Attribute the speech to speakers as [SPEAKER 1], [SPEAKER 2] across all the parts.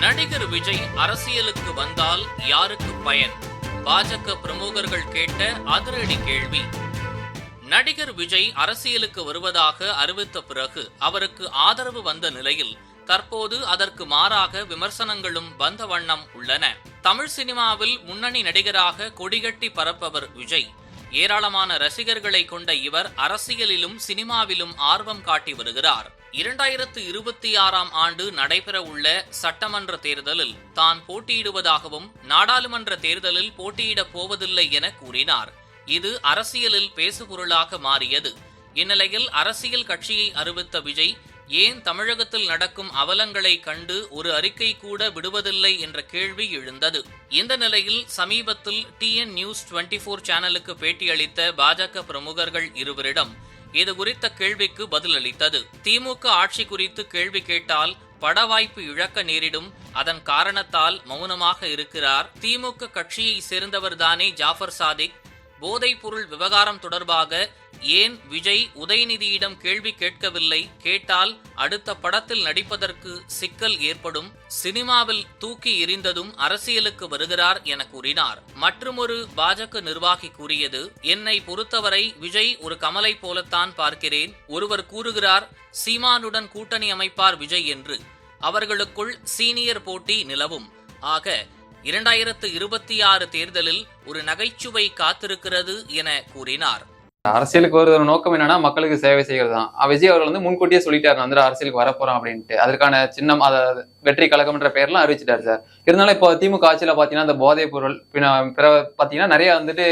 [SPEAKER 1] நடிகர் விஜய் அரசியலுக்கு வந்தால் யாருக்கு பயன்? பாஜக பிரமுகர்கள் கேட்ட அதிரடி கேள்வி. நடிகர் விஜய் அரசியலுக்கு வருவதாக அறிவித்த பிறகு அவருக்கு ஆதரவு வந்த நிலையில் தற்போது அதற்கு மாறாக விமர்சனங்களும் வந்த வண்ணம் உள்ளன. தமிழ் சினிமாவில் முன்னணி நடிகராக கொடிகட்டி பரப்பவர் விஜய் ஏராளமான ரசிகர்களை கொண்ட இவர் அரசியலிலும் சினிமாவிலும் ஆர்வம் காட்டி வருகிறார். இரண்டாயிரத்து இருபத்தி ஆறாம் ஆண்டு நடைபெறவுள்ள சட்டமன்ற தேர்தலில் தான் போட்டியிடுவதாகவும் நாடாளுமன்ற தேர்தலில் போட்டியிடப் போவதில்லை என கூறினார். இது அரசியலில் பேசுபொருளாக மாறியது. இந்நிலையில் அரசியல் கட்சியை அறிவித்த விஜய் ஏன் தமிழகத்தில் நடக்கும் அவலங்களை கண்டு ஒரு அறிக்கை கூட விடுவதில்லை? என்ற கேள்வி எழுந்தது. இந்த நிலையில் சமீபத்தில் டிஎன் நியூஸ் டுவெண்டி போர் சேனலுக்கு பேட்டியளித்த பாஜக பிரமுகர்கள் இருவரிடம் இது குறித்த கேள்விக்கு பதிலளித்தது. திமுக ஆட்சி குறித்து கேள்வி கேட்டால் பட வாய்ப்பு இழக்க நேரிடும். அதன் காரணத்தால் மௌனமாக இருக்கிறார். திமுக கட்சியை சேர்ந்தவர்தானே ஜாஃபர் சாதிக். போதைப்பொருள் விவகாரம் தொடர்பாக ஏன் விஜய் உதயநிதியிடம் கேள்வி கேட்கவில்லை? கேட்டால் அடுத்த படத்தில் நடிப்பதற்கு சிக்கல் ஏற்படும். சினிமாவில் தூக்கி எறிந்ததும் அரசியலுக்கு வருகிறார் என கூறினார். மற்றுமொரு பாஜக நிர்வாகி கூறியது என்னை பொறுத்தவரை விஜய் ஒரு கமலை போலத்தான் பார்க்கிறேன். ஒருவர் கூறுகிறார் சீமானுடன் கூட்டணி அமைப்பார் விஜய் என்று. அவர்களுக்குள் சீனியர் போட்டி நிலவும். ஆக இரண்டாயிரத்து இருபத்தி ஆறு தேர்தலில் ஒரு நகைச்சுவை காத்திருக்கிறது என கூறினார்.
[SPEAKER 2] அரசியலுக்கு வருகிற நோக்கம் என்னன்னா மக்களுக்கு சேவை செய்கிறது தான் விஜய் அவர்கள் வந்து முன்கூட்டியே சொல்லிட்டாரு வந்து அரசியலுக்கு வரப்போறோம் அப்படின்ட்டு. அதற்கான சின்னம் அத வெற்றி கழகம்ன்ற பேர்லாம் அறிவிச்சிட்டாரு சார். இருந்தாலும் இப்போ திமுக ஆட்சியில பாத்தீங்கன்னா இந்த போதைப் பொருள் பின்ன பிற பாத்தீங்கன்னா நிறைய வந்துட்டு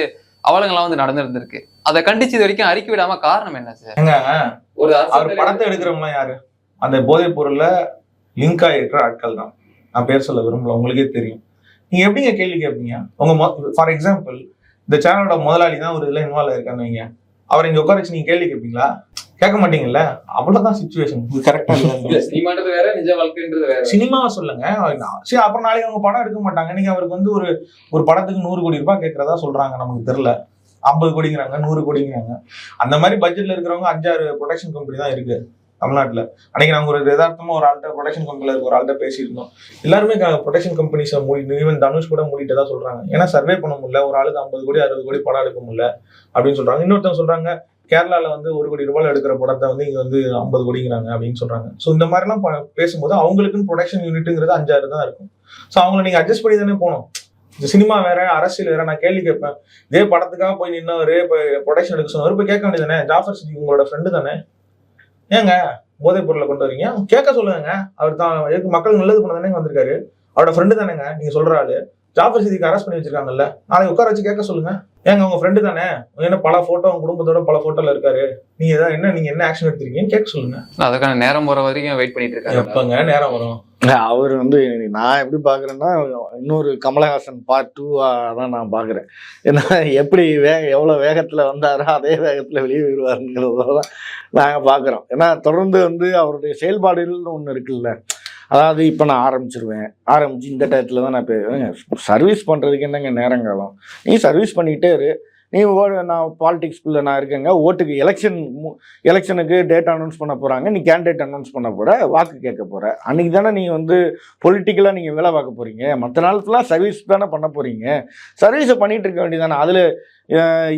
[SPEAKER 2] அவலங்கள்லாம் வந்து நடந்திருந்திருக்கு. அதை கண்டிச்சு இது வரைக்கும் அறிக்கை விடாம காரணம் என்ன சார்? ஒரு
[SPEAKER 3] அவர் படத்தை எடுக்கிறவங்க யாரு? அந்த போதைப் பொருள்ல லிங்க் ஆகிருக்கிற ஆட்கள் தான் நான் பேர் சொல்ல விரும்பல உங்களுக்கே தெரியும். நீங்க எப்படிங்க கேள்வி கேட்பீங்க உங்க ஃபார் எக்ஸாம்பிள் இந்த சேனலோட முதலாளி தான் ஒரு இதுல இன்வால்வ் இருக்கான்னு வைங்க. அவரை இங்க உட்கார வச்சு நீங்க கேள்வி கேட்பீங்களா கேட்க மாட்டீங்கல்ல? அவ்வளவுதான் சுச்சுவேஷன் கரெக்டா இல்ல
[SPEAKER 2] சினிமான்றது வேற நிஜ வாழ்க்கைன்றது வேற.
[SPEAKER 3] சினிமாவை சொல்லுங்க. சரி அப்புறம் நாளைக்கு அவங்க படம் எடுக்க மாட்டாங்க. நீங்க அவருக்கு வந்து ஒரு ஒரு படத்துக்கு நூறு கோடி ரூபாய் கேட்கறதா சொல்றாங்க நமக்கு தெரியல. ஐம்பது கோடிங்கிறாங்க நூறு கோடிங்கிறாங்க. அந்த மாதிரி பட்ஜெட்ல இருக்கிறவங்க அஞ்சாறு ப்ரொடக்ஷன் கம்பெனி தான் இருக்கு. தமிழ்நாட்டில். அன்னைக்கு நாங்கள் ஒரு யதார்த்தமாக ஒரு ஆள்கிட்ட ப்ரொடக்ஷன் கம்பெனியில் இருக்க ஒரு ஆள்கிட்ட பேசியிருந்தோம். எல்லாருமே ப்ரொடக்ஷன் கம்பெனிஸை மூடி ஈவன் தனுஷ் கூட மூடிகிட்ட தான் சொல்கிறாங்க ஏன்னா சர்வே பண்ண முடியல. ஒரு ஆளுக்கு ஐம்பது கோடி அறுபது கோடி படம் எடுக்க முடியல அப்படின்னு சொல்கிறாங்க இன்னொருத்தவங்க சொல்கிறாங்க கேரளாவில் வந்து ஒரு கோடி ரூபாய் எடுக்கிற படத்தை வந்து இங்கே வந்து ஐம்பது கோடிங்கிறாங்க அப்படின்னு சொல்கிறாங்க ஸோ இந்த மாதிரிலாம் ப- பேசும்போது அவங்களுக்குன்னு ப்ரொடக்ஷன் யூனிட்டுங்கிறது அஞ்சாறு தான் இருக்கும். ஸோ அவங்கள நீங்கள் அட்ஜஸ்ட் பண்ணி தானே போகணும். இந்த சினிமா வேற அரசியல் வேற நான் கேள்வி கேட்பேன். இதே படத்துக்காக போய் நின்னவர் இப்போ ப்ரொடக்ஷன் எடுக்க சொன்னவர் போய் கேட்க வேண்டியது தானே? ஜாஃபர் சித்திக் உங்களோட ஃப்ரெண்டு தானே? ஏங்க போதைப் பொருளை கொண்டு வரீங்க? கேட்க சொல்லுங்க அவர் தான் எதுக்கு மக்கள் நல்லது பண்ண தானே வந்திருக்காரு. அவரோட ஃப்ரெண்டு தானேங்க நீங்க சொல்ற ஆளு. ஜாஃபர் சித்திக்கு அரெஸ்ட் பண்ணி வச்சிருக்காங்கல்ல. நாளைக்கு உட்கார வச்சு கேட்க சொல்லுங்க. ஏங்க உங்க ஃப்ரெண்டு தானே? என்ன பல போட்டோ உங்க குடும்பத்தோட பல போட்டோல இருக்காரு. நீங்க ஏதாவது என்ன நீங்க என்ன ஆக்ஷன் எடுத்திருக்கீங்கன்னு கேட்க சொல்லுங்க.
[SPEAKER 2] அதுக்கான நேரம் போற வரைக்கும் வெயிட் பண்ணிட்டு இருக்காங்க
[SPEAKER 3] எப்பங்க நேரம் வரும்?
[SPEAKER 4] அவர் வந்து நான் எப்படி பார்க்குறேன்னா இன்னொரு கமலஹாசன் பார்ட் டூவாக தான் நான் பார்க்குறேன் ஏன்னா எப்படி வே எவ்வளோ வேகத்தில் வந்தாரோ அதே வேகத்தில் வெளியே வருவாருங்கிறத தான் நாங்கள் பார்க்குறோம் ஏன்னா தொடர்ந்து வந்து அவருடைய செயல்பாடுகள்னு ஒன்று இருக்குல்ல. அதாவது இப்போ நான் ஆரம்பிச்சிருவேன். ஆரம்பிச்சு இந்த டயத்தில் தான் நான் இப்போ சர்வீஸ் பண்ணுறதுக்கு என்னங்க நேரங்காலம் நீ சர்வீஸ் பண்ணிக்கிட்டே இரு. நீ நான் பாலிடிக்ஸ்குள்ளே நான் இருக்கேங்க. ஓட்டுக்கு எலெக்ஷன் எலெக்ஷனுக்கு டேட் அனௌன்ஸ் பண்ண போகிறாங்க நீ கேண்டிடேட் அனௌன்ஸ் பண்ண போகிற வாக்கு கேட்க போகிற அன்றைக்கி தானே நீங்கள் வந்து பொலிட்டிக்கலாக நீங்கள் வேலை பார்க்க போகிறீங்க மற்ற நாளத்துலாம் சர்வீஸ் தானே பண்ண போகிறீங்க சர்வீஸை பண்ணிகிட்டு இருக்க வேண்டியதானே அதில்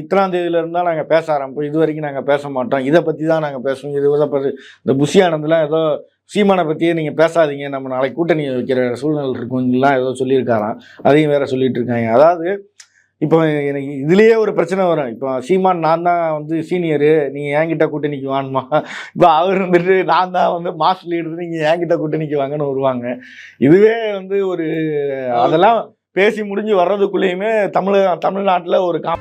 [SPEAKER 4] இத்தனாம் தேதியில இருந்தால் நாங்கள் பேச ஆரம்பிப்போம். இது வரைக்கும் நாங்கள் பேச மாட்டோம். இதை பற்றி தான் நாங்கள் பேசுவோம். இது இதை பற்றி இந்த புஷி ஏதோ சீமானை பற்றியே நீங்கள் பேசாதீங்க. நம்ம நாளைக்கு கூட்டணி வைக்கிற சூழ்நிலை இருக்குங்கலாம் ஏதோ சொல்லியிருக்காராம். அதையும் வேற சொல்லிட்டு இருக்காங்க. அதாவது இப்போ எனக்கு இதுலேயே ஒரு பிரச்சனை வரும். இப்போ சீமான் நான் தான் வந்து சீனியரு நீங்கள் என்கிட்ட கூட்டணிக்கு வாங்கம்மா. இப்போ அவர் வந்துட்டு நான் தான் வந்து மாஸ் லீடர் நீங்கள் என்கிட்ட கூட்டணிக்கு வாங்கன்னு வருவாங்க. இதுவே வந்து ஒரு அதெல்லாம் பேசி முடிஞ்சு வர்றதுக்குள்ளேயுமே தமிழ் தமிழ்நாட்டில் ஒரு கா